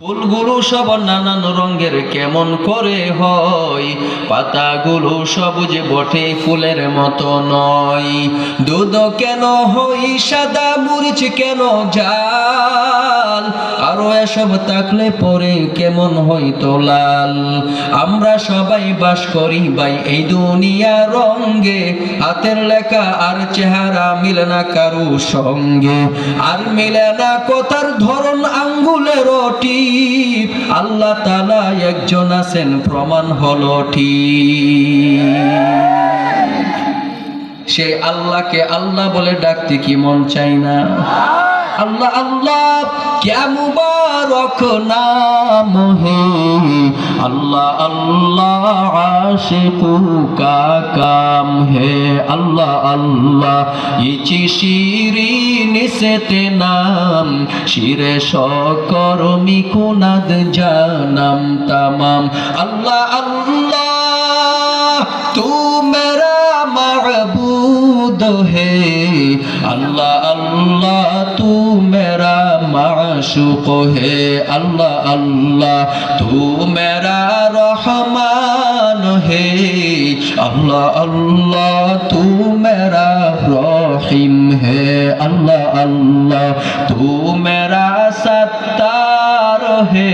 ফুলগুলো সব নানান রঙের কেমন করে হয়? পাতাগুলো সবুজ বটে, ফুলের মতো নয়। দুধ কেন হই সাদা মরিচ কেন জাল? আরও এসব থাকলে পরে কেমন হইতো লাল। আমরা সবাই বাস করি ভাই, এই দুনিয়া রঙ্গে হাতের লেখা আর চেহারা মিলে না কারু সঙ্গে। আর মিলে না কথার ধরন আল্লাহ তালা একজন আছেন, প্রমাণ হলো সে আল্লাহকে আল্লাহ বলে ডাকতে কি মন চাই না? আল্লাহ আল্লাহ, ক্যা মুবারক নাম হে? আল্লাহ আল্লাহ আশিকু কা কাম হে আল্লাহ আল্লাহ। ইচি শিরিন সেতে নাম, শিরে সকরমি কুনাদ জানাম তামাম। আল্লাহ আল্লাহ, তু মেরা মাবুদ হে। আল্লাহ আল্লাহ, তু মেরা মাশুক হে। আল্লাহ আল্লাহ, তু মেরা রহমান আল্লাহ আল্লাহ, তু মেরা রহিম হে আল্লাহ আল্লাহ, তু মেরা সত্তার হে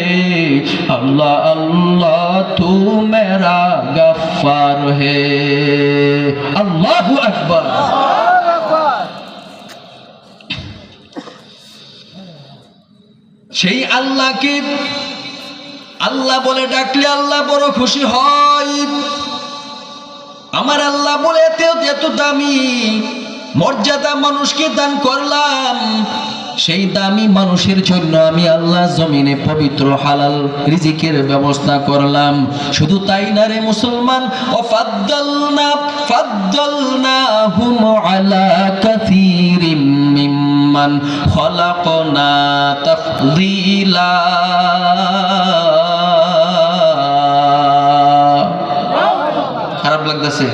আল্লাহ আল্লাহ, তু মেরা গফার হে আল্লাহ আকবর। সেই আল্লাহকে আল্লাহ বলে ডাকলে আল্লাহ বড় খুশি হয়। আমার আল্লাহ বলে এত দামি মর্যাদা মানুষকে দান করলাম, সেই দামি মানুষের জন্য আমি আল্লাহ জমিনে পবিত্র হালাল রিজিকের ব্যবস্থা করলাম। শুধু তাই না রে মুসলমান ও ফাদ্দালনা ফাদ্দালনা হুম আলা কাসীরিম মিম্মান খলাকনা তাফদীলা। খারাপ লাগতেছে।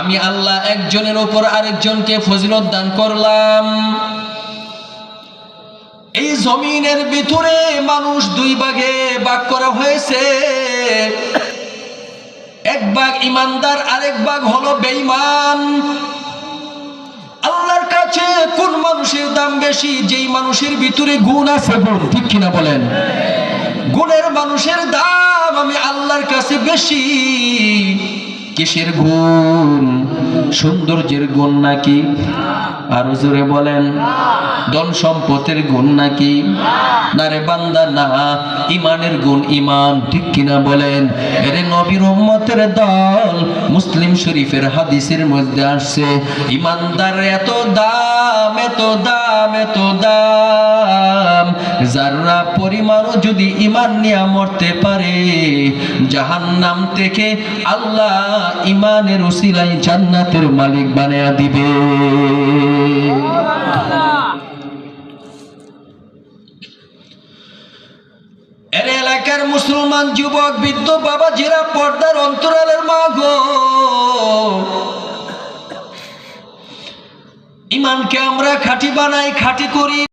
আমি আল্লাহ একজনের উপর আরেকজনকে ফজিলত দান করলাম। এই জমিনের ভিতরে মানুষ দুই ভাগে ভাগ করা হয়েছে। এক ভাগ ইমানদার, আরেক ভাগ হলো বেঈমান। আল্লাহর কাছে কোন মানুষের দাম বেশি? যেই মানুষের ভিতরে গুণ আছে, গুণ। ঠিক কিনা বলেন? গুণের মানুষের দাম কাছে বেশি কিসের গুণ সৌন্দর্যের গুণ নাকি? আরও জোরে বলেন, ধন সম্পদের গুণ নাকি? না রে বান্দা, না ইমানের গুণ ইমান ঠিক কিনা বলেন? এরে নবীর উম্মতের দল মুসলিম শরীফের হাদিসের মধ্যে আসছে ইমানদার এত দাম এত দাম এত দাম, যারা পরিমাণও যদি ইমান নিয়ে মরতে পারে, জাহান্নাম থেকে আল্লাহ ইমানের উসিলাই জান্নাতের মালিক বানায়া দিবে। এলাকার মুসলমান যুবক, বৃদ্ধ, বাবা, জিরা, পর্দার অন্তরালের মাগো ইমানকে আমরা খাটি বানাই, খাঁটি করি।